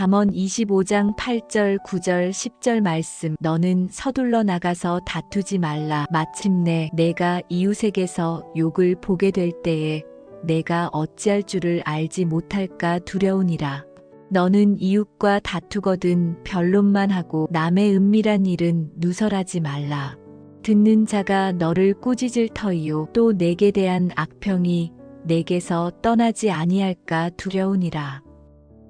잠언 25장 8절, 9절, 10절 말씀. 너는 서둘러 나가서 다투지 말라. 마침내 내가 이웃에게서 욕을 보게 될 때에 내가 어찌할 줄을 알지 못할까 두려우니라. 너는 이웃과 다투거든 변론만 하고 남의 은밀한 일은 누설하지 말라. 듣는 자가 너를 꾸짖을 터이요 또 내게 대한 악평이 내게서 떠나지 아니할까 두려우니라.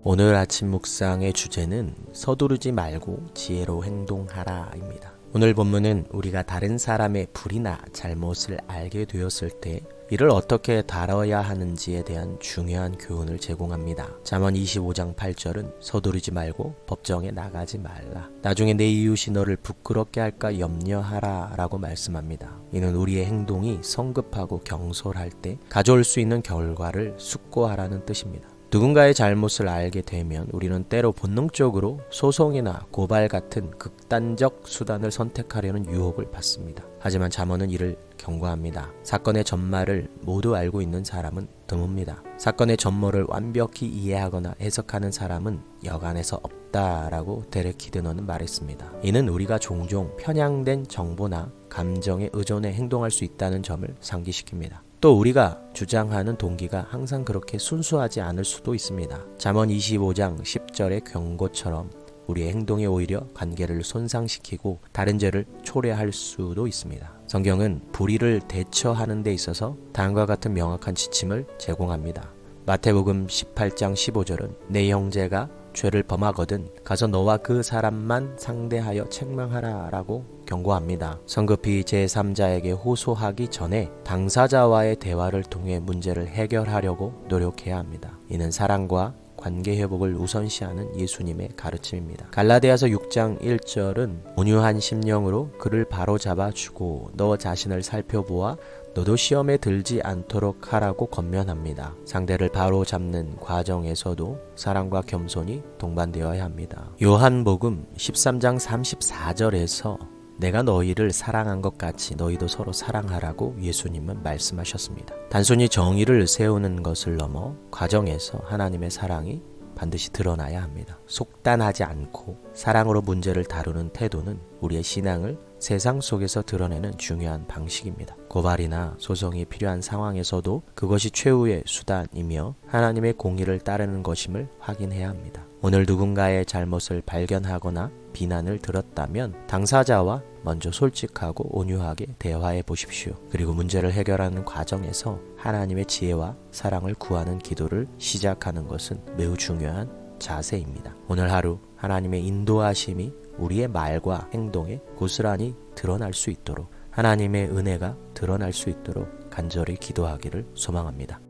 오늘 아침 묵상의 주제는 서두르지 말고 지혜로 행동하라입니다. 오늘 본문은 우리가 다른 사람의 불이나 잘못을 알게 되었을 때 이를 어떻게 다뤄야 하는지에 대한 중요한 교훈을 제공합니다. 잠언 25장 8절은 서두르지 말고 법정에 나가지 말라. 나중에 내 이웃이 너를 부끄럽게 할까 염려하라 라고 말씀합니다. 이는 우리의 행동이 성급하고 경솔할 때 가져올 수 있는 결과를 숙고하라는 뜻입니다. 누군가의 잘못을 알게 되면 우리는 때로 본능적으로 소송이나 고발 같은 극단적 수단을 선택하려는 유혹을 받습니다. 하지만 잠언은 이를 경고합니다. 사건의 전말을 모두 알고 있는 사람은 드뭅니다. 사건의 전모를 완벽히 이해하거나 해석하는 사람은 여간에서 없다라고 데렉 히드너는 말했습니다. 이는 우리가 종종 편향된 정보나 감정에 의존해 행동할 수 있다는 점을 상기시킵니다. 또 우리가 주장하는 동기가 항상 그렇게 순수하지 않을 수도 있습니다. 잠언 25장 10절의 경고처럼 우리의 행동이 오히려 관계를 손상시키고 다른 죄를 초래할 수도 있습니다. 성경은 불의를 대처하는 데 있어서 다음과 같은 명확한 지침을 제공합니다. 마태복음 18장 15절은 내 형제가 죄를 범하거든 가서 너와 그 사람만 상대하여 책망하라라고 경고합니다. 성급히 제3자에게 호소하기 전에 당사자와의 대화를 통해 문제를 해결하려고 노력해야 합니다. 이는 사랑과 관계 회복을 우선시하는 예수님의 가르침입니다. 갈라디아서 6장 1절은 온유한 심령으로 그를 바로잡아 주고 너 자신을 살펴보아 너도 시험에 들지 않도록 하라고 권면합니다. 상대를 바로 잡는 과정에서도 사랑과 겸손이 동반되어야 합니다. 요한복음 13장 34절에서 내가 너희를 사랑한 것 같이 너희도 서로 사랑하라고 예수님은 말씀하셨습니다. 단순히 정의를 세우는 것을 넘어 과정에서 하나님의 사랑이 반드시 드러나야 합니다. 속단하지 않고 사랑으로 문제를 다루는 태도는 우리의 신앙을 세상 속에서 드러내는 중요한 방식입니다. 고발이나 소송이 필요한 상황에서도 그것이 최후의 수단이며 하나님의 공의를 따르는 것임을 확인해야 합니다. 오늘 누군가의 잘못을 발견하거나 비난을 들었다면 당사자와 먼저 솔직하고 온유하게 대화해 보십시오. 그리고 문제를 해결하는 과정에서 하나님의 지혜와 사랑을 구하는 기도를 시작하는 것은 매우 중요한 자세입니다. 오늘 하루 하나님의 인도하심이 우리의 말과 행동에 고스란히 드러날 수 있도록 하나님의 은혜가 드러날 수 있도록 간절히 기도하기를 소망합니다.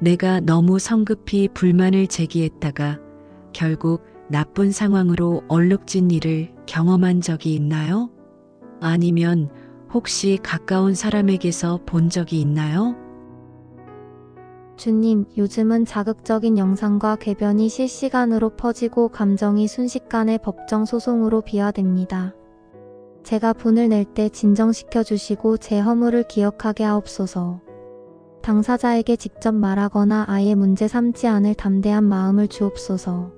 내가 너무 성급히 불만을 제기했다가 결국 나쁜 상황으로 얼룩진 일을 경험한 적이 있나요? 아니면 혹시 가까운 사람에게서 본 적이 있나요? 주님, 요즘은 자극적인 영상과 궤변이 실시간으로 퍼지고 감정이 순식간에 법정 소송으로 비화됩니다. 제가 분을 낼 때 진정시켜 주시고 제 허물을 기억하게 하옵소서. 당사자에게 직접 말하거나 아예 문제 삼지 않을 담대한 마음을 주옵소서.